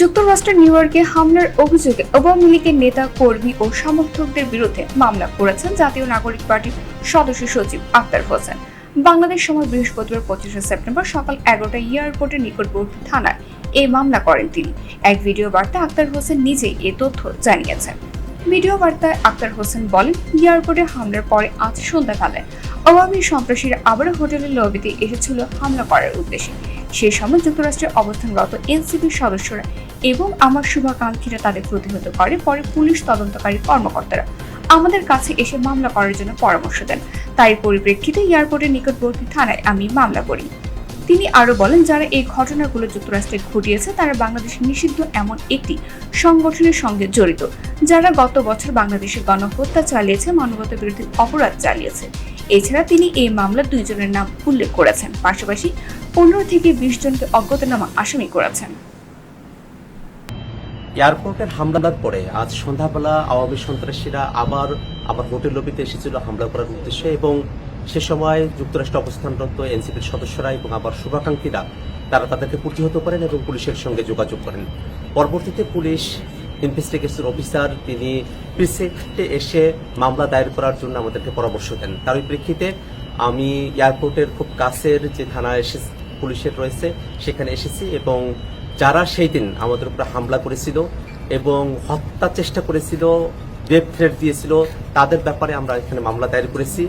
যুক্তরাষ্ট্রের নিউ ইয়র্কে হামলার অভিযোগে আওয়ামী লীগের নেতা, কর্মী ও সমর্থকদের বিরুদ্ধে মামলা করেছেন জাতীয় নাগরিক পার্টির সদস্য সচিব আক্তার হোসেন। বাংলাদেশ সময় বৃহস্পতিবার পঁচিশে সেপ্টেম্বর সকাল এগারোটায় এয়ারপোর্টের নিকটবর্তী থানায় এই মামলা করেন তিনি। এক ভিডিও বার্তা আক্তার হোসেন নিজেই এ তথ্য জানিয়েছেন। ভিডিও বার্তায় আক্তার হোসেন বলেন এয়ারপোর্টে হামলার পরে আজ সন্ধ্যাবেলায় আওয়ামী সন্ত্রাসীরা আবারও হোটেলের লবিতে এসেছিল হামলা করার উদ্দেশ্যে। সেই সময় যুক্তরাষ্ট্রে অবস্থানরত এনসিপির সদস্যরা এবং আমার শুভাকাঙ্ক্ষীরা তাদের প্রতিহত করে, পরে পুলিশ তদন্তকারী কর্মকর্তারা আমাদের কাছে এসে মামলা করার জন্য পরামর্শ দেন। তাই পরিপ্রেক্ষিতে এয়ারপোর্টের নিকটবর্তী থানায় আমি মামলা করি। তিনি আরও বলেন, যারা এই ঘটনাগুলো যুক্তরাষ্ট্রে ঘটিয়েছে, তারা বাংলাদেশে নিষিদ্ধ এমন একটি সংগঠনের সঙ্গে জড়িত, যারা গত বছর বাংলাদেশে গণহত্যা চালিয়েছে মানবতা বিরোধী অপরাধ চালিয়েছে। এছাড়া তিনি এই মামলার দুইজনের নাম উল্লেখ করেছেন। পাশাপাশি পনেরো থেকে বিশ জনকে অজ্ঞাতনামা আসামি করেছেন। এয়ারপোর্টের হামলার পরে আজ সন্ধ্যাবেলা আওয়ামী সন্ত্রাসীরা আবার আবার হোটেল লবিতে এসেছিল হামলা করার উদ্দেশ্যে এবং সে সময় যুক্তরাষ্ট্রে অবস্থানরত এনসিপির সদস্যরা এবং আবার শুভাকাঙ্ক্ষীরা, তারা তাদেরকে প্রতিহত করেন এবং পুলিশের সঙ্গে যোগাযোগ করেন। পরবর্তীতে পুলিশ ইনভেস্টিগেশন অফিসার তিনি প্রিসেক্টে এসে মামলা দায়ের করার জন্য আমাদেরকে পরামর্শ দেন। তার প্রেক্ষিতে আমি এয়ারপোর্টের খুব কাছের যে থানা এসে পুলিশের রয়েছে, সেখানে এসেছি এবং যারা সেই দিন আমাদের উপরে হামলা করেছিল এবং হত্যা চেষ্টা করেছিল ডেথ থ্রেট দিয়েছিল, তাদের ব্যাপারে আমরা এখানে মামলা দায়ের করেছি।